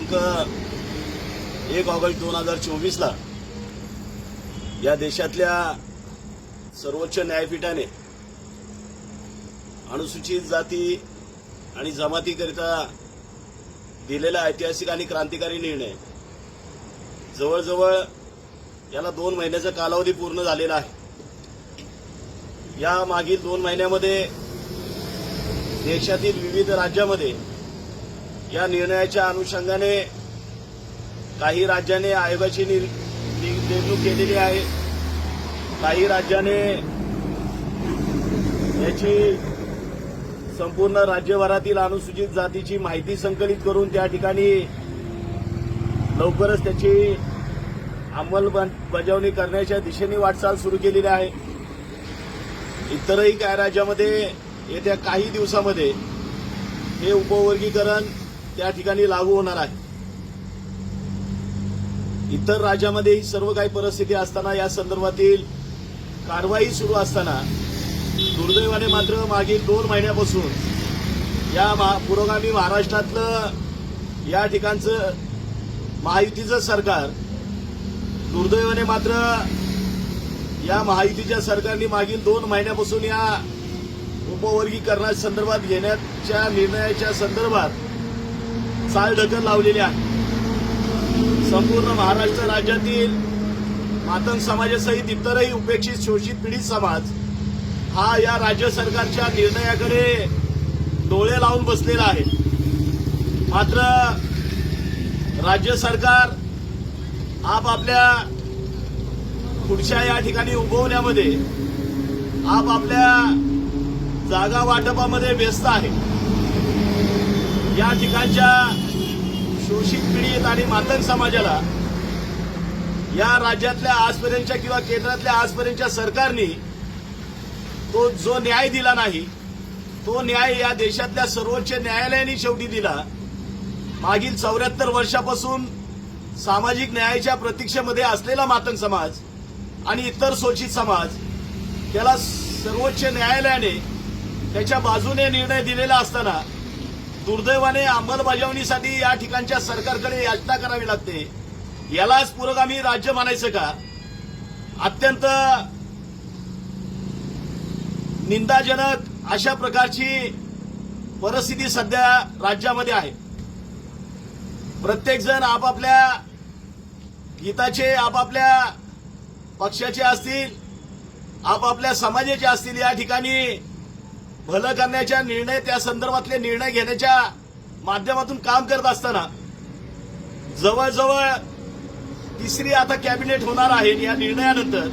दिनांक एक ऑगस्ट दोन हजार चोवीसला या देशातल्या सर्वोच्च न्यायपीठाने अनुसूचित जाती आणि जमातीकरिता दिलेला ऐतिहासिक आणि क्रांतिकारी निर्णय जवळजवळ याला दोन महिन्याचा कालावधी पूर्ण झालेला आहे. या मागील दोन महिन्यामध्ये देशातील विविध राज्यामध्ये या निर्णयाच्या अनुषंगाने काही राज्याने आयोगाची नि- नेमणूक केलेली आहे. काही राज्याने याची संपूर्ण राज्यभरातील अनुसूचित जातीची माहिती संकलित करून त्या ठिकाणी लवकरच त्याची अंमलबजावणी करण्याच्या दिशेने वाटचाल सुरू केलेली आहे. इतरही काही राज्यामध्ये येत्या काही दिवसामध्ये हे उपवर्गीकरण त्या ठिकाणी लागू होणार आहे. इतर राज्यामध्ये ही सर्व काही परिस्थिती असताना या संदर्भातील कारवाई सुरू असताना दुर्दैवाने मात्र मागील दोन महिन्यापासून या पुरोगामी महाराष्ट्रातलं या ठिकाणचं महायुतीचं सरकार दुर्दैवाने मात्र या महायुतीच्या सरकारने मागील दोन महिन्यापासून या उपवर्गीकरणासंदर्भात घेण्याच्या निर्णयाच्या संदर्भात चालढकल लावलेली आहे. संपूर्ण महाराष्ट्र राज्यातील मातंग समाजासहित इतरही उपेक्षित शोषित पीडित समाज हा या राज्य सरकारच्या निर्णयाकडे डोळे लावून बसलेला आहे. मात्र राज्य सरकार आपापल्या पुढच्या या ठिकाणी उभवण्यामध्ये आपापल्या जागा वाटपामध्ये व्यस्त आहे. या ठिकाणच्या शोषित पिढीत आणि मातंग समाजाला या राज्यातल्या आजपर्यंतच्या किंवा केंद्रातल्या आजपर्यंतच्या सरकारने तो जो न्याय दिला नाही तो न्याय या देशातल्या सर्वोच्च न्यायालयाने शेवटी दिला. मागील चौऱ्याहत्तर वर्षापासून सामाजिक न्यायाच्या प्रतीक्षेमध्ये असलेला मातंग समाज आणि इतर शोषित समाज त्याला सर्वोच्च न्यायालयाने त्याच्या बाजूने निर्णय दिलेला असताना दुर्दैवाने अंमलबजावणीसाठी या ठिकाणच्या सरकारकडे याचना करावी लागते. यालाच पुरोगामी राज्य म्हणायचं का? अत्यंत निंदाजनक अशा प्रकारची परिस्थिती सध्या राज्यामध्ये आहे. प्रत्येकजण आपापल्या हिताचे आपापल्या पक्षाचे असतील आपापल्या समाजाचे असतील या ठिकाणी भलं करण्याच्या निर्णय त्या संदर्भातले निर्णय घेण्याच्या माध्यमातून काम करत असताना जवळजवळ तिसरी आता कॅबिनेट होणार आहे या निर्णयानंतर.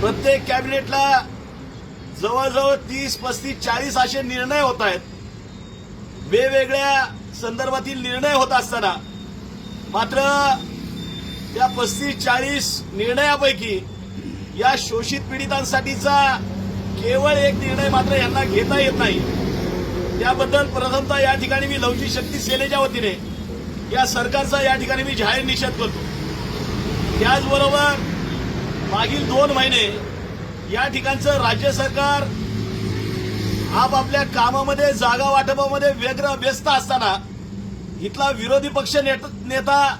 प्रत्येक कॅबिनेटला जवळजवळ तीस पस्तीस चाळीस असे निर्णय होत आहेत. वेगवेगळ्या संदर्भातील निर्णय होत असताना मात्र त्या पस्तीस चाळीस निर्णयापैकी या शोषित पीडितांसाठीचा केवळ एक निर्णय मात्र यांना घेता येत नाही. त्याबद्दल प्रथमतः या ठिकाणी मी लवचिक शक्ती सेनेच्या वतीने या सरकारचा या ठिकाणी मी जाहीर निषेध करतो. त्याचबरोबर मागील दोन महिने या ठिकाणचं राज्य सरकार आपापल्या कामामध्ये जागा वाटपामध्ये व्यग्र व्यस्त असताना इथला विरोधी पक्ष नेत- नेता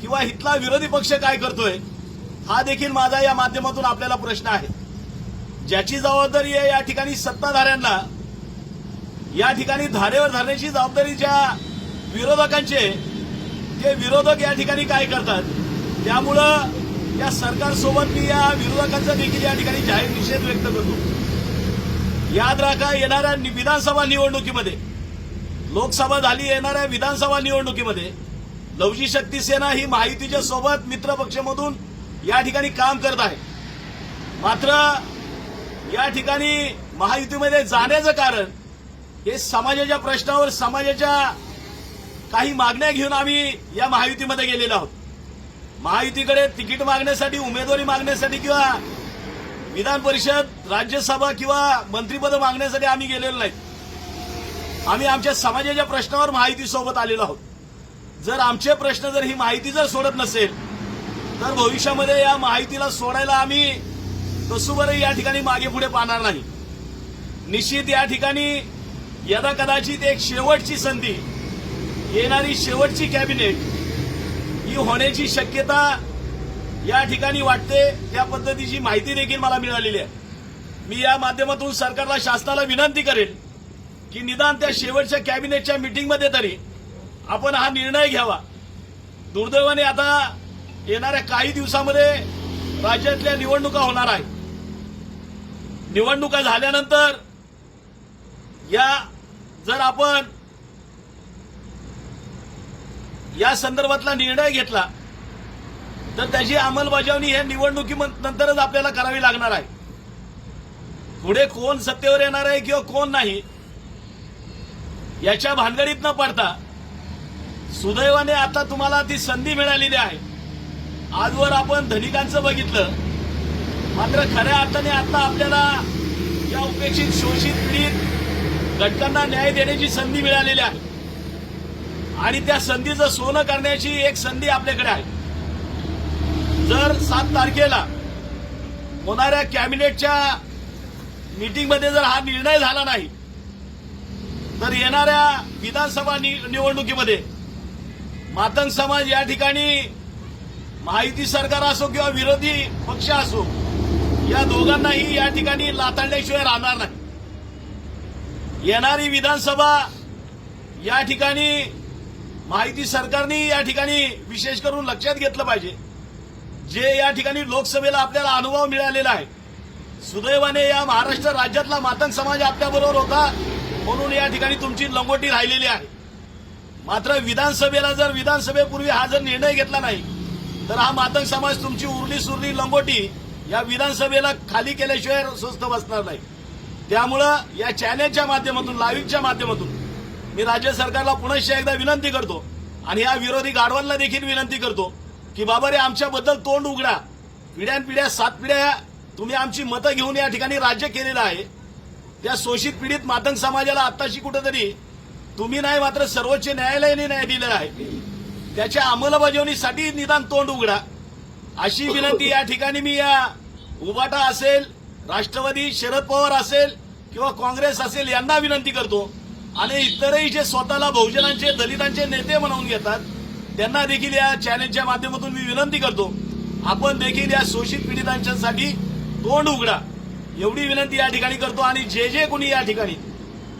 किंवा इथला विरोधी पक्ष काय करतोय हा देखील माझा या माध्यमातून आपल्याला प्रश्न आहे. ज्याची जबाबदारी आहे या ठिकाणी सत्ताधाऱ्यांना या ठिकाणी धारेवर धरण्याची जबाबदारी ज्या विरोधकांचे ते विरोधक या ठिकाणी काय करतात? त्यामुळं या सरकारसोबत मी या विरोधकांचा देखील या ठिकाणी जाहीर निषेध व्यक्त करतो. याद राखा येणाऱ्या नि- विधानसभा निवडणुकीमध्ये लोकसभा झाली येणाऱ्या विधानसभा निवडणुकीमध्ये लवजी शक्ती सेना ही माहितीच्या सोबत मित्रपक्षमधून या ठिकाणी काम करत आहे. मात्र या ठिकाणी महायुतीमध्ये जाण्याचं कारण हे समाजाच्या प्रश्नावर समाजाच्या काही मागण्या घेऊन आम्ही या महायुतीमध्ये गेलेलो आहोत. महायुतीकडे तिकीट मागण्यासाठी उमेदवारी मागण्यासाठी किंवा विधान परिषद राज्यसभा किंवा मंत्रीपद मागण्यासाठी आम्ही गेलेलो नाही. आम्ही आमच्या समाजाच्या प्रश्नावर माहितीसोबत आलेलो आहोत. जर आमचे प्रश्न जर ही माहिती जर सोडत नसेल तर भविष्यामध्ये या माहितीला सोडायला आम्ही कसुबरही या ठिकाणी मागे पुढे पाहणार नाही. निश्चित या ठिकाणी यदा कदाचित एक शेवटची संधी येणारी शेवटची कॅबिनेट ही होण्याची शक्यता या ठिकाणी वाटते त्या पद्धतीची माहिती देखील मला मिळालेली आहे. मी या माध्यमातून सरकारला शासनाला विनंती करेन की निदान त्या शेवटच्या कॅबिनेटच्या मीटिंगमध्ये तरी आपण हा निर्णय घ्यावा. दुर्दैवाने आता येणाऱ्या काही दिवसामध्ये राज्यातल्या निवडणुका होणार आहेत. निवडणुका झाल्यानंतर या जर आपण या संदर्भातला निर्णय घेतला तर त्याची अंमलबजावणी हे निवडणुकीनंतरच आपल्याला करावी लागणार आहे. पुढे कोण सत्तेवर येणार आहे किंवा कोण नाही याच्या भानगडीत न पडता सुदैवाने आता तुम्हाला ती संधी मिळालेली आहे. आजवर आपण धनिकांचं बघितलं मात्र खऱ्या अर्थाने आता आपल्याला या उपेक्षित शोषित पीडित घटकांना न्याय देण्याची संधी मिळालेली आहे. आणि त्या संधीचं सोनं करण्याची एक संधी आपल्याकडे आहे. जर सात तारखेला होणाऱ्या कॅबिनेटच्या मीटिंगमध्ये जर हा निर्णय झाला नाही तर येणाऱ्या विधानसभा नि- निवडणुकीमध्ये मातंग समाज या ठिकाणी महायुती सरकार असो किंवा विरोधी पक्ष असो या दोघांनाही या ठिकाणी लाताळल्याशिवाय राहणार नाही. येणारी विधानसभा या ठिकाणी माहिती सरकारने या ठिकाणी विशेष करून लक्षात घेतलं पाहिजे. जे या ठिकाणी लोकसभेला आपल्याला अनुभव मिळालेला आहे. सुदैवाने या महाराष्ट्र राज्यातला मातंग समाज आपल्याबरोबर होता म्हणून या ठिकाणी तुमची लंगोटी राहिलेली आहे. मात्र विधानसभेला जर विधानसभेपूर्वी हा जर निर्णय घेतला नाही तर हा मातंग समाज तुमची उरली सुरली लंगोटी या विधानसभेला खाली केल्याशिवाय स्वस्त बसणार नाही. त्यामुळं या चॅनेलच्या माध्यमातून लाईव्हच्या माध्यमातून मी राज्य सरकारला पुनश्च एकदा विनंती करतो आणि या विरोधी गाढवांना देखील विनंती करतो की बाबा रे आमच्याबद्दल तोंड उघडा. पिढ्यानपिढ्या सात पिढ्या तुम्ही आमची मतं घेऊन या ठिकाणी राज्य केलेलं आहे. त्या शोषित पीडित मातंग समाजाला आत्ताशी कुठेतरी तुम्ही नाही मात्र सर्वोच्च न्यायालयाने न्याय दिलेला आहे. त्याच्या अंमलबजावणीसाठी निदान तोंड उघडा. अशी विनंती या ठिकाणी मी या उबाटा असेल राष्ट्रवादी शरद पवार असेल किंवा काँग्रेस असेल यांना विनंती करतो. आणि इतरही जे स्वतःला बहुजनांचे दलितांचे नेते म्हणून घेतात त्यांना देखील या चॅनेलच्या माध्यमातून मी विनंती करतो. आपण देखील या शोषित पीडितांच्यासाठी तोंड उघडा. एवढी विनंती या ठिकाणी करतो आणि जे जे कोणी या ठिकाणी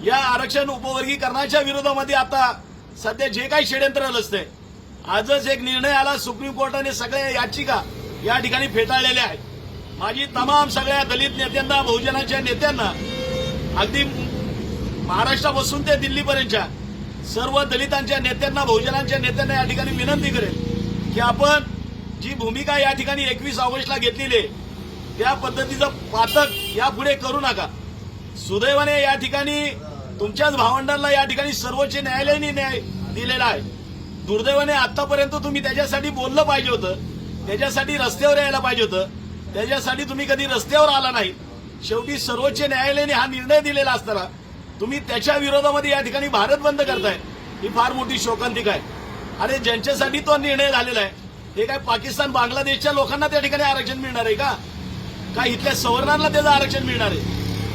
या आरक्षण उपवर्गीकरणाच्या विरोधामध्ये आता सध्या जे काही षडयंत्र रचतंय आजच एक निर्णय आला सुप्रीम कोर्टाने सगळ्या याचिका या ठिकाणी फेटाळलेल्या आहेत. माझी तमाम सगळ्या दलित नेत्यांना बहुजनाच्या नेत्यांना अगदी महाराष्ट्रापासून ते दिल्लीपर्यंतच्या सर्व दलितांच्या नेत्यांना बहुजनांच्या नेत्यांना या ठिकाणी विनंती करेल की आपण जी भूमिका या ठिकाणी एकवीस ऑगस्टला घेतलेली आहे त्या पद्धतीचं पातक यापुढे करू नका. सुदैवाने या ठिकाणी तुमच्याच भावंडांना या ठिकाणी सर्वोच्च न्यायालयाने न्याय दिलेला आहे. दुर्दैवाने आतापर्यंत तुम्ही त्याच्यासाठी बोललं पाहिजे होतं. त्याच्यासाठी रस्त्यावर यायला पाहिजे होतं. त्याच्यासाठी तुम्ही कधी रस्त्यावर आला नाही. शेवटी सर्वोच्च न्यायालयाने हा निर्णय दिलेला असताना तुम्ही त्याच्या विरोधामध्ये या ठिकाणी भारत बंद करताय. ही फार मोठी शोकांतिक आहे. आणि ज्यांच्यासाठी तो निर्णय झालेला आहे हे काय पाकिस्तान बांगलादेशच्या लोकांना त्या ठिकाणी आरक्षण मिळणार आहे का? काय इथल्या सवर्णांना त्याचं आरक्षण मिळणार आहे?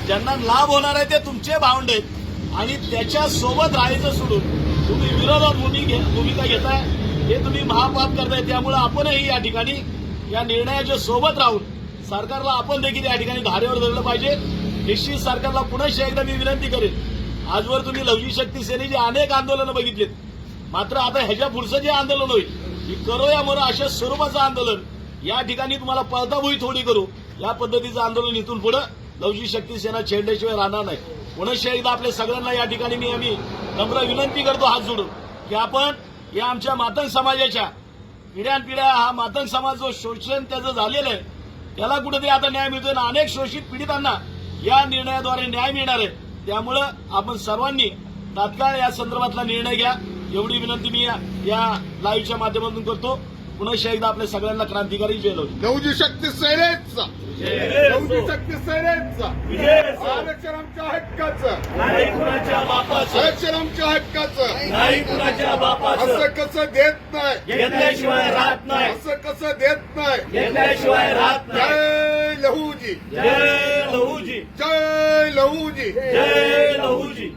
ज्यांना लाभ होणार आहे ते तुमचे भावंड आहेत. आणि त्याच्या सोबत राहायचं सोडून तुम्ही विरोधात भूमिका भूमिका घेताय हे तुम्ही महापाप करताय. त्यामुळे आपणही या ठिकाणी या निर्णयाच्या सोबत राहून सरकारला आपण देखील या ठिकाणी धारेवर धरलं पाहिजे. निश्चित सरकारला पुन्हा एकदा मी विनंती करेन आजवर तुम्ही लवजी शक्ती सेनेची अनेक आंदोलनं बघितलीत मात्र आता ह्याच्या पुढचं जे आंदोलन होईल की करो या मरो अशा स्वरूपाचं आंदोलन या ठिकाणी तुम्हाला पळताभुई थोडी करू. या पद्धतीचं आंदोलन इथून पुढं लवजी शक्ती सेना छेडल्याशिवाय राहणार नाही. पुनश्च एकदा आपल्या सगळ्यांना या ठिकाणी मी आम्ही नम्र विनंती करतो हात जोडून की आपण या आमच्या मातंग समाजाच्या पिढ्यानपिढ्या हा मातंग समाज जो शोषण त्याचं झालेलं आहे त्याला कुठेतरी आता न्याय मिळतोय. ना अनेक शोषित पीडितांना या निर्णयाद्वारे न्याय मिळणार आहे. त्यामुळं आपण सर्वांनी तात्काळ या संदर्भातला निर्णय घ्या. एवढी विनंती मी या- या लाईव्हच्या माध्यमातून करतो. पुन्हा एकदा आपल्या सगळ्यांना क्रांतिकारी जय लवजी नवजी शक्ती सेनेचा शक्ती सेनेचा. आरक्षण आमच्या हक्काचं. नाही कुणाच्या बापाचं. आरक्षण आमच्या हक्काचं. नाही कुणाच्या बापाचं. असं कसं देत नाही. घेतल्याशिवाय राहत नाही. असं कसं देत नाही. घेतल्याशिवाय राहत नाही. जय लहूजी. जय लहूजी. जय लहूजी. जय लहूजी.